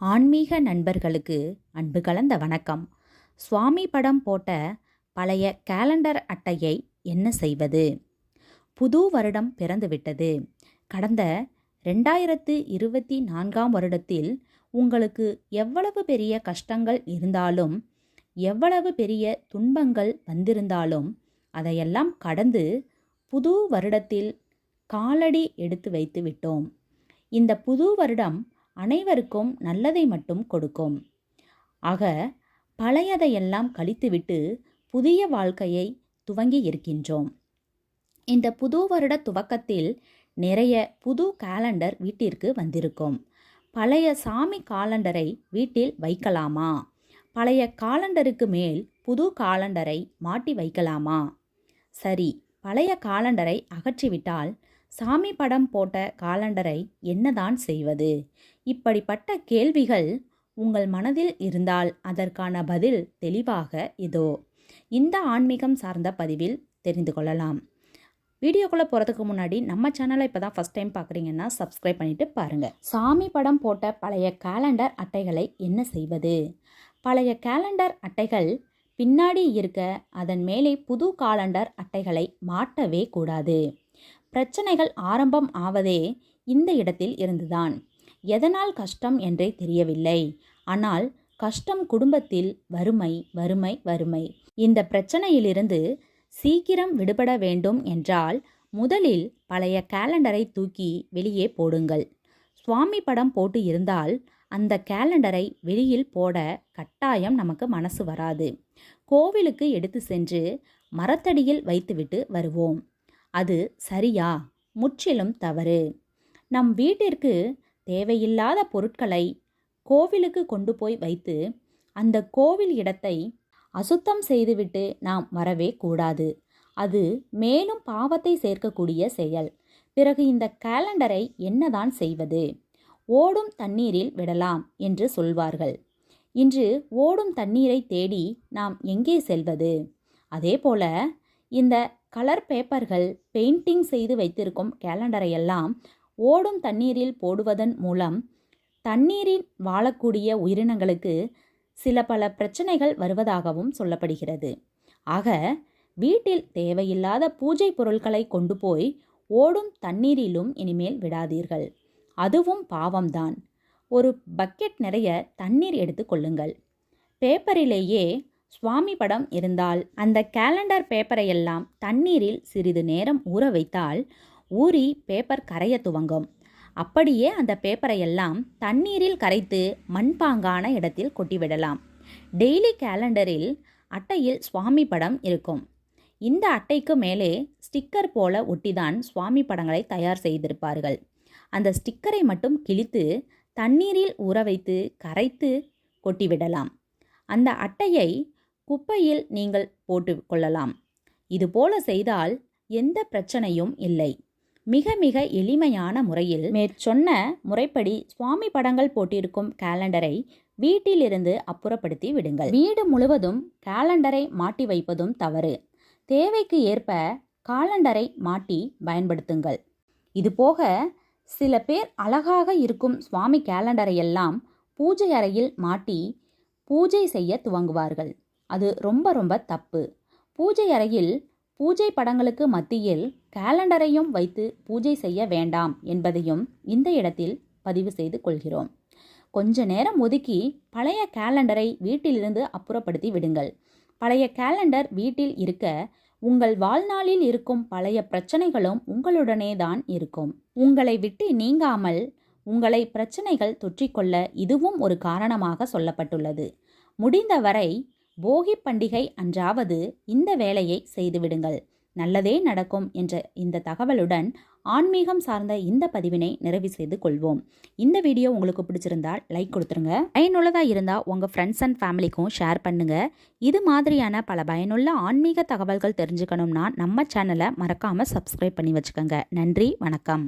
ஆன்மீக நண்பர்களுக்கு அன்பு கலந்த வணக்கம். சுவாமி படம் போட்ட பழைய கேலண்டர் அட்டையை என்ன செய்வது? புது வருடம் பிறந்துவிட்டது. கடந்த ரெண்டாயிரத்து இருபத்தி நான்காம் வருடத்தில் உங்களுக்கு எவ்வளவு பெரிய கஷ்டங்கள் இருந்தாலும் எவ்வளவு பெரிய துன்பங்கள் வந்திருந்தாலும் அதையெல்லாம் கடந்து புது வருடத்தில் காலடி எடுத்து வைத்து விட்டோம் இந்த புது வருடம் அனைவருக்கும் நல்லதை மட்டும் கொடுக்கும். ஆக பழையதையெல்லாம் கழித்துவிட்டு புதிய வாழ்க்கையை துவங்கி இருக்கின்றோம். இந்த புது வருட துவக்கத்தில் நிறைய புது காலண்டர் வீட்டிற்கு வந்திருக்கும். பழைய சாமி காலண்டரை வீட்டில் வைக்கலாமா? பழைய காலண்டருக்கு மேல் புது காலண்டரை மாட்டி வைக்கலாமா? சரி பழைய காலண்டரை அகற்றிவிட்டால் சாமி படம் போட்ட காலண்டரை என்னதான் செய்வது? இப்படிப்பட்ட கேள்விகள் உங்கள் மனதில் இருந்தால் அதற்கான பதில் தெளிவாக இதோ. இந்த ஆன்மீகம் சார்ந்த பதிவில் தெரிந்து கொள்ளலாம். வீடியோக்குள்ளே போகிறதுக்கு முன்னாடி நம்ம சேனலை இப்போ தான் ஃபஸ்ட் டைம் பார்க்குறீங்கன்னா சப்ஸ்கிரைப் பண்ணிவிட்டு பாருங்கள் சாமி படம் போட்ட பழைய கேலண்டர் அட்டைகளை என்ன செய்வது? பழைய கேலண்டர் அட்டைகள் பின்னாடி இருக்க அதன் மேலே புது காலண்டர் அட்டைகளை மாட்டவே கூடாது. பிரச்சனைகள் ஆரம்பம் ஆவதே இந்த இடத்தில் இருந்துதான். எதனால் கஷ்டம் என்றே தெரியவில்லை. ஆனால் கஷ்டம் குடும்பத்தில் வறுமை வறுமை வறுமை. இந்த பிரச்சனையிலிருந்து சீக்கிரம் விடுபட வேண்டும் என்றால் முதலில் பழைய கேலண்டரை தூக்கி வெளியே போடுங்கள். சுவாமி படம் போட்டு இருந்தால் அந்த கேலண்டரை வெளியில் போட கட்டாயம் நமக்கு மனசு வராது. கோவிலுக்கு எடுத்து சென்று மரத்தடியில் வைத்துவிட்டு வருவோம். அது சரியா? முற்றிலும் தவறு. நம் வீட்டிற்கு தேவையில்லாத பொருட்களை கோவிலுக்கு கொண்டு போய் வைத்து அந்த கோவில் இடத்தை அசுத்தம் செய்துவிட்டு நாம் வரவே கூடாது. அது மேலும் பாவத்தை சேர்க்கக்கூடிய செயல். பிறகு இந்த கேலண்டரை என்னதான் செய்வது? ஓடும் தண்ணீரில் விடலாம் என்று சொல்வார்கள். இன்று ஓடும் தண்ணீரை தேடி நாம் எங்கே செல்வது? அதே போல இந்த கலர் பேப்பர்கள் பெயிண்டிங் செய்து வைத்திருக்கும் கேலண்டரை எல்லாம் ஓடும் தண்ணீரில் போடுவதன் மூலம் தண்ணீரில் வாழக்கூடிய உயிரினங்களுக்கு சில பல பிரச்சனைகள் வருவதாகவும் சொல்லப்படுகிறது. ஆக வீட்டில் தேவையில்லாத பூஜை பொருட்களை கொண்டு போய் ஓடும் தண்ணீரிலும் இனிமேல் விடாதீர்கள். அதுவும் பாவம்தான். ஒரு பக்கெட் நிறைய தண்ணீர் எடுத்து கொள்ளுங்கள். பேப்பரிலேயே சுவாமி படம் இருந்தால் அந்த கேலண்டர் பேப்பரையெல்லாம் தண்ணீரில் சிறிது நேரம் ஊற வைத்தால் ஊறி பேப்பர் கரைய துவங்கும். அப்படியே அந்த பேப்பரையெல்லாம் தண்ணீரில் கரைத்து மண்பாங்கான இடத்தில் கொட்டிவிடலாம். டெய்லி கேலண்டரில் அட்டையில் சுவாமி படம் இருக்கும். இந்த அட்டைக்கு மேலே ஸ்டிக்கர் போல ஒட்டிதான் சுவாமி படங்களை தயார் செய்திருப்பார்கள். அந்த ஸ்டிக்கரை மட்டும் கிழித்து தண்ணீரில் ஊற வைத்து கரைத்து கொட்டிவிடலாம். அந்த அட்டையை குப்பையில் நீங்கள் போட்டு கொள்ளலாம் இதுபோல செய்தால் எந்த பிரச்சனையும் இல்லை. மிக மிக எளிமையான முறையில் மேற்சொன்ன முறைப்படி சுவாமி படங்கள் போட்டிருக்கும் கேலண்டரை வீட்டிலிருந்து அப்புறப்படுத்தி விடுங்கள். வீடு முழுவதும் கேலண்டரை மாட்டி வைப்பதும் தவறு. தேவைக்கு ஏற்ப காலண்டரை மாட்டி பயன்படுத்துங்கள். இதுபோக சில பேர் அழகாக இருக்கும் சுவாமி கேலண்டரை எல்லாம் பூஜை அறையில் மாட்டி பூஜை செய்ய துவங்குவார்கள். அது ரொம்ப ரொம்ப தப்பு. பூஜை அறையில் பூஜை படங்களுக்கு மத்தியில் கேலண்டரையும் வைத்து பூஜை செய்ய வேண்டாம் என்பதையும் இந்த இடத்தில் பதிவு செய்து கொள்கிறோம். கொஞ்ச நேரம் ஒதுக்கி பழைய கேலண்டரை வீட்டிலிருந்து அப்புறப்படுத்தி விடுங்கள். பழைய கேலண்டர் வீட்டில் இருக்க உங்கள் வாழ்நாளில் இருக்கும் பழைய பிரச்சனைகளும் உங்களுடனே தான் இருக்கும். உங்களை விட்டு நீங்காமல் உங்களை பிரச்சனைகள் தொற்றிக்கொள்ள இதுவும் ஒரு காரணமாக சொல்லப்பட்டுள்ளது. முடிந்தவரை போகி பண்டிகை அன்றாவது இந்த வேலையை செய்துவிடுங்கள். நல்லதே நடக்கும் என்ற இந்த தகவலுடன் ஆன்மீகம் சார்ந்த இந்த பதிவினை நிறைவு செய்து கொள்வோம். இந்த வீடியோ உங்களுக்கு பிடிச்சிருந்தால் லைக் கொடுத்துருங்க. பயனுள்ளதாக இருந்தால் உங்கள் ஃப்ரெண்ட்ஸ் அண்ட் ஃபேமிலிக்கும் ஷேர் பண்ணுங்கள் இது மாதிரியான பல பயனுள்ள ஆன்மீக தகவல்கள் தெரிஞ்சுக்கணும்னா நம்ம சேனலை மறக்காமல் சப்ஸ்கிரைப் பண்ணி வச்சுக்கோங்க. நன்றி வணக்கம்.